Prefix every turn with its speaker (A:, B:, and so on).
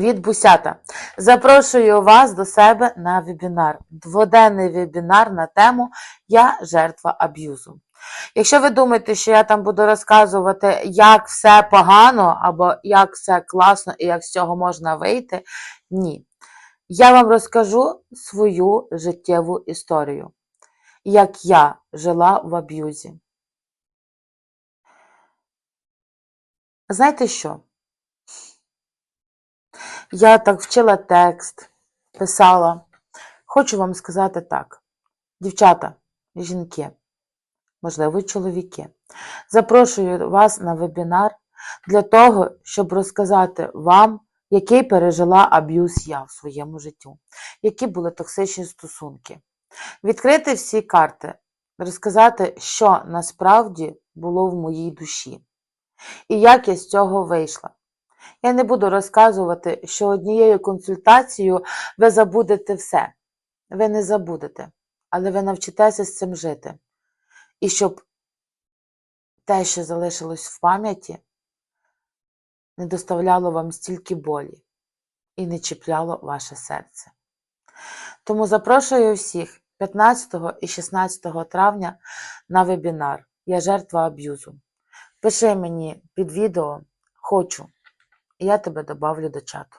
A: Від Бусята. Запрошую вас до себе на вебінар. Дводенний вебінар на тему Я жертва аб'юзу. Якщо ви думаєте, що я там буду розказувати, як все погано, або як все класно і як з цього можна вийти, ні. Я вам розкажу свою життєву історію, як я жила в аб'юзі. Знаєте що? Я так вчила текст, писала. Хочу вам сказати так. Дівчата, жінки, можливо, чоловіки, запрошую вас на вебінар для того, щоб розказати вам, який пережила аб'юз я в своєму життю, які були токсичні стосунки. Відкрити всі карти, розказати, що насправді було в моїй душі, і як я з цього вийшла. Я не буду розказувати, що однією консультацією ви забудете все. Ви не забудете, але ви навчитеся з цим жити. І щоб те, що залишилось в пам'яті, не доставляло вам стільки болі і не чіпляло ваше серце. Тому запрошую всіх 15 і 16 травня на вебінар Я жертва аб'юзу. Пиши мені під відео Хочу, я тебе добавлю до чату.